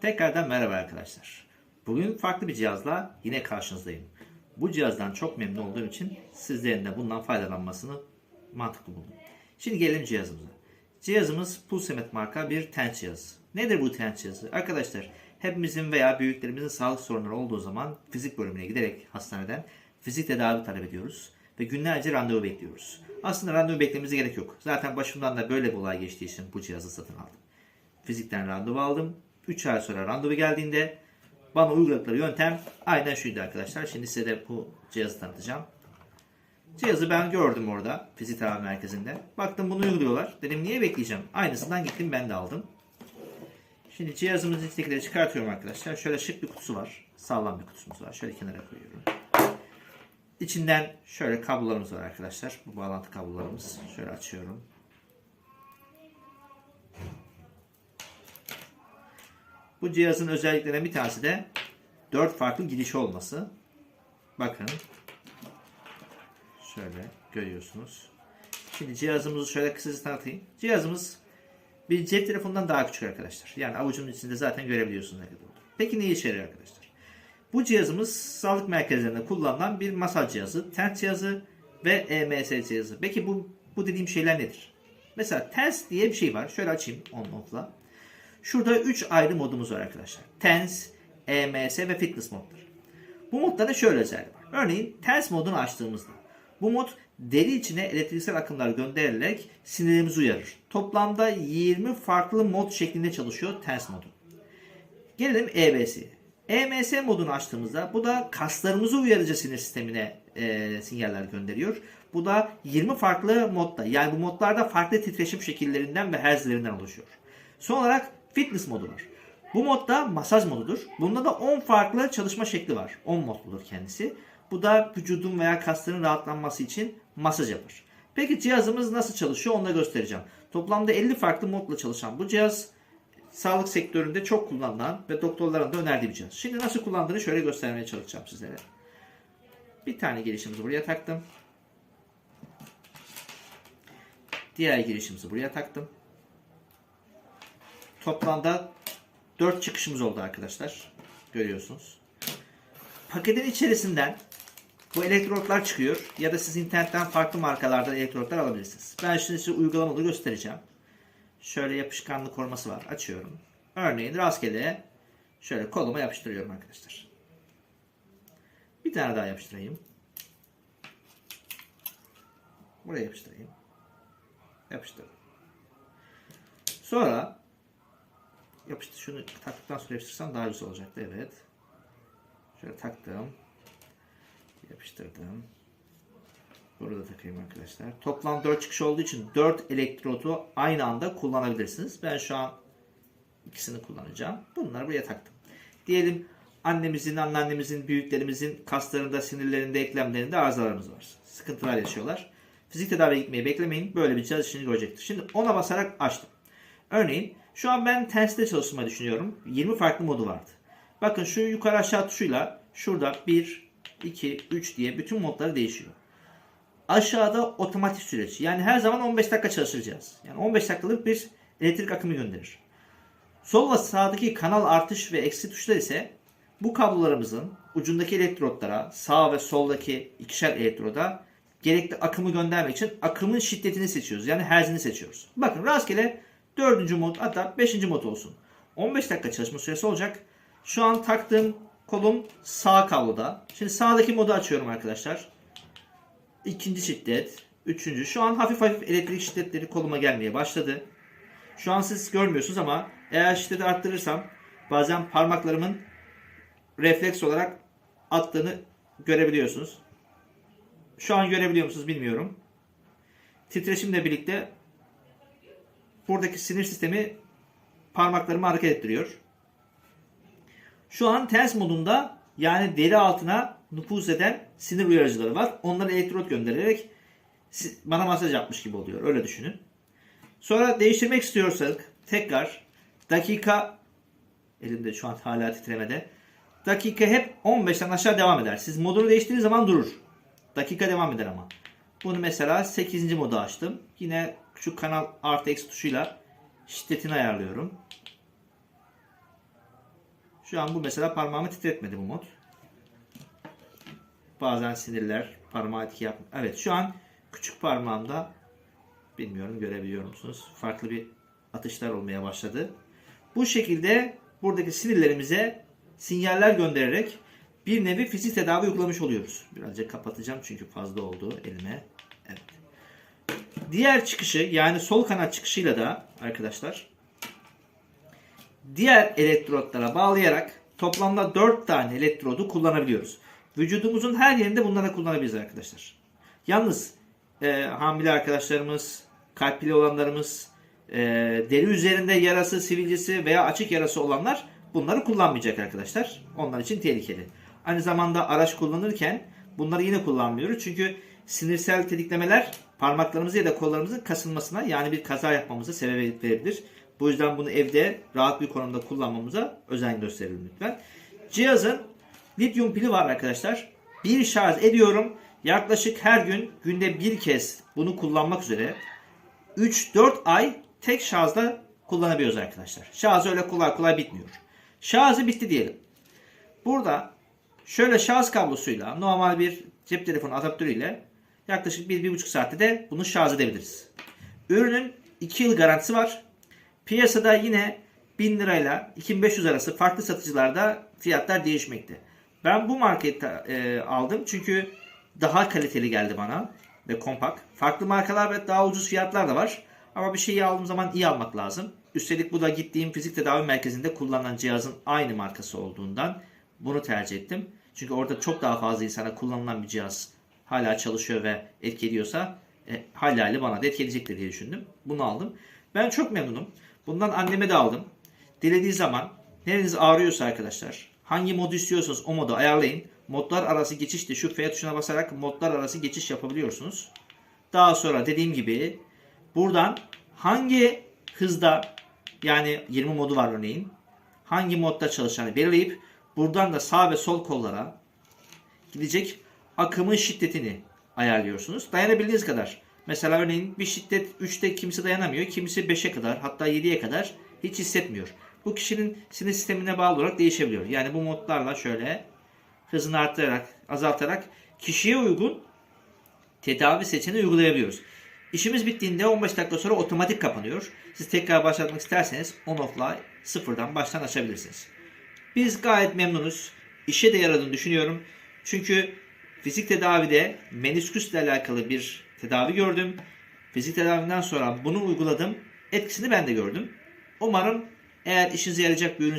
Tekrardan merhaba arkadaşlar. Bugün farklı bir cihazla yine karşınızdayım. Bu cihazdan çok memnun olduğum için sizlerin de bundan faydalanmasını mantıklı buldum. Şimdi gelelim cihazımıza. Cihazımız Pulsemet marka bir TENS cihazı. Nedir bu TENS cihazı? Arkadaşlar hepimizin veya büyüklerimizin sağlık sorunları olduğu zaman fizik bölümüne giderek hastaneden fizik tedavi talep ediyoruz ve günlerce randevu bekliyoruz. Aslında randevu beklememize gerek yok. Zaten başımdan da böyle bir olay geçtiği için bu cihazı satın aldım. Fizikten randevu aldım. 3 ay sonra randevu geldiğinde bana uyguladıkları yöntem aynen şuydu arkadaşlar. Şimdi size de bu cihazı tanıtacağım. Cihazı ben gördüm orada fizik tedavi merkezinde. Baktım bunu uyguluyorlar. Dedim niye bekleyeceğim? Aynısından gittim ben de aldım. Şimdi cihazımızın içindekileri çıkartıyorum arkadaşlar. Şöyle şık bir kutusu var. Sağlam bir kutusumuz var. Şöyle kenara koyuyorum. İçinden şöyle kablolarımız var arkadaşlar. Bu bağlantı kablolarımız. Şöyle açıyorum. Bu cihazın özelliklerinden bir tanesi de 4 farklı girişi olması. Bakın. Şöyle görüyorsunuz. Şimdi cihazımızı şöyle kısaca tanıtayım. Cihazımız bir cep telefonundan daha küçük arkadaşlar. Yani avucunun içinde zaten görebiliyorsunuz ne kadar. Peki ne işe yarıyor arkadaşlar? Bu cihazımız sağlık merkezlerinde kullanılan bir masaj cihazı, TENS cihazı ve EMS cihazı. Peki bu, bu dediğim şeyler nedir? Mesela TENS diye bir şey var. Şöyle açayım on notla. Şurada 3 ayrı modumuz var arkadaşlar. TENS, EMS ve Fitness modları. Bu modlarda şöyle özelliği var. Örneğin TENS modunu açtığımızda bu mod deri içine elektriksel akımlar gönderilerek sinirimizi uyarır. Toplamda 20 farklı mod şeklinde çalışıyor TENS modu. Gelelim EBS'ye. EMS modunu açtığımızda bu da kaslarımızı uyarıcı sinir sistemine e, sinyaller gönderiyor. Bu da 20 farklı modda yani bu modlarda farklı titreşim şekillerinden ve herzlerinden oluşuyor. Son olarak fitness modu var. Bu modda masaj modudur. Bunda da 10 farklı çalışma şekli var. 10 modludur kendisi. Bu da vücudun veya kasların rahatlanması için masaj yapar. Peki cihazımız nasıl çalışıyor onu da göstereceğim. Toplamda 50 farklı modla çalışan bu cihaz sağlık sektöründe çok kullanılan ve doktorların da önerdiği bir cihaz. Şimdi nasıl kullandığını şöyle göstermeye çalışacağım sizlere. Bir tane girişimizi buraya taktım. Diğer girişimizi buraya taktım. Toplamda 4 çıkışımız oldu arkadaşlar. Görüyorsunuz. Paketin içerisinden bu elektrotlar çıkıyor. Ya da siz internetten farklı markalardan elektrotlar alabilirsiniz. Ben şimdi size uygulamalı göstereceğim. Şöyle yapışkanlı koruması var. Açıyorum. Örneğin rastgele şöyle koluma yapıştırıyorum arkadaşlar. Bir tane daha yapıştırayım. Buraya yapıştırayım. Yapıştırdım. Sonra yapıştı şunu taktıktan sonra yapıştırsam daha güzel olacaktı. Evet. Şöyle taktım. Yapıştırdım. Burada takayım arkadaşlar. Toplam 4 çıkış olduğu için 4 elektrodu aynı anda kullanabilirsiniz. Ben şu an ikisini kullanacağım. Bunları buraya taktım. Diyelim annemizin, anneannemizin, büyüklerimizin kaslarında, sinirlerinde, eklemlerinde arızalarımız var. Sıkıntılar yaşıyorlar. Fizik tedaviye gitmeyi beklemeyin. Böyle bir cihaz işini görecektir. Şimdi ona basarak açtım. Örneğin şu an ben TENS'te çalışmayı düşünüyorum. 20 farklı modu vardı. Bakın şu yukarı aşağı tuşuyla şurada 1, 2, 3 diye bütün modları değişiyor. Aşağıda otomatik süreç. Yani her zaman 15 dakika çalışacağız. Yani 15 dakikalık bir elektrik akımı gönderir. Sol ve sağdaki kanal artış ve eksi tuşlar ise bu kablolarımızın ucundaki elektrotlara sağ ve soldaki ikişer elektroda gerekli akımı göndermek için akımın şiddetini seçiyoruz. Yani herzini seçiyoruz. Bakın rastgele 4. mod hatta 5. mod olsun. 15 dakika çalışma süresi olacak. Şu an taktığım kolum sağ kabloda. Şimdi sağdaki modu açıyorum arkadaşlar. İkinci şiddet. Üçüncü. Şu an hafif hafif elektrik şiddetleri koluma gelmeye başladı. Şu an siz görmüyorsunuz ama eğer şiddeti arttırırsam bazen parmaklarımın refleks olarak attığını görebiliyorsunuz. Şu an görebiliyor musunuz bilmiyorum. Titreşimle birlikte buradaki sinir sistemi parmaklarımı hareket ettiriyor. Şu an ters modunda yani deri altına nüfuz eden sinir uyarıcıları var. Onlara elektrot göndererek bana masaj yapmış gibi oluyor. Öyle düşünün. Sonra değiştirmek istiyorsak tekrar dakika elimde şu an hala titremede. Dakika hep 15'ten aşağı devam eder. Siz modunu değiştirdiğiniz zaman durur. Dakika devam eder ama. Bunu mesela 8. moda açtım. Yine şu kanal artı eksi tuşuyla şiddetini ayarlıyorum. Şu an bu mesela parmağımı titretmedi bu mod. Bazen sinirler parmağı etki yap. Evet şu an küçük parmağımda bilmiyorum görebiliyor musunuz? Farklı bir atışlar olmaya başladı. Bu şekilde buradaki sinirlerimize sinyaller göndererek bir nevi fizik tedavi uygulamış oluyoruz. Birazcık kapatacağım çünkü fazla oldu elime. Evet. Diğer çıkışı yani sol kanat çıkışıyla da arkadaşlar diğer elektrotlara bağlayarak toplamda 4 tane elektrodu kullanabiliyoruz. Vücudumuzun her yerinde bunları kullanabiliriz arkadaşlar. Yalnız e, hamile arkadaşlarımız, kalpli olanlarımız, e, deri üzerinde yarası, sivilcesi veya açık yarası olanlar bunları kullanmayacak arkadaşlar. Onlar için tehlikeli. Aynı zamanda araç kullanırken bunları yine kullanmıyoruz. Çünkü sinirsel tetiklemeler parmaklarımızı ya da kollarımızın kasılmasına yani bir kaza yapmamıza sebebiyet verebilir. Bu yüzden bunu evde rahat bir konumda kullanmamıza özen gösterelim lütfen. Cihazın lityum pili var arkadaşlar. Bir şarj ediyorum. Yaklaşık her gün günde bir kez bunu kullanmak üzere 3-4 ay tek şarjda kullanabiliyoruz arkadaşlar. Şarjı öyle kolay kolay bitmiyor. Şarjı bitti diyelim. Burada şöyle şarj kablosuyla normal bir cep telefonu adaptörüyle yaklaşık 1-1,5 saatte de bunu şarj edebiliriz. Ürünün 2 yıl garantisi var. Piyasada yine 1000 lirayla 2500 arası farklı satıcılarda fiyatlar değişmekte. Ben bu markayı ta- e, aldım çünkü daha kaliteli geldi bana ve kompakt. Farklı markalar ve daha ucuz fiyatlar da var. Ama bir şeyi aldığım zaman iyi almak lazım. Üstelik bu da gittiğim fizik tedavi merkezinde kullanılan cihazın aynı markası olduğundan bunu tercih ettim. Çünkü orada çok daha fazla insana kullanılan bir cihaz hala çalışıyor ve etki ediyorsa e, halali bana da etki diye düşündüm. Bunu aldım. Ben çok memnunum. Bundan anneme de aldım. Dilediği zaman nereniz ağrıyorsa arkadaşlar hangi modu istiyorsanız o modu ayarlayın. Modlar arası geçişte şu F tuşuna basarak modlar arası geçiş yapabiliyorsunuz. Daha sonra dediğim gibi buradan hangi hızda yani 20 modu var örneğin. Hangi modda çalışacağını belirleyip buradan da sağ ve sol kollara gidecek akımın şiddetini ayarlıyorsunuz. Dayanabildiğiniz kadar. Mesela örneğin bir şiddet 3'te kimisi dayanamıyor. Kimisi 5'e kadar hatta 7'ye kadar hiç hissetmiyor. Bu kişinin sinir sistemine bağlı olarak değişebiliyor. Yani bu modlarla şöyle hızını arttırarak, azaltarak kişiye uygun tedavi seçeneği uygulayabiliyoruz. İşimiz bittiğinde 15 dakika sonra otomatik kapanıyor. Siz tekrar başlatmak isterseniz on off'la sıfırdan baştan açabilirsiniz. Biz gayet memnunuz. İşe de yaradığını düşünüyorum. Çünkü fizik tedavide menisküsle alakalı bir tedavi gördüm. Fizik tedaviden sonra bunu uyguladım. Etkisini ben de gördüm. Umarım eğer işinize yarayacak bir ürün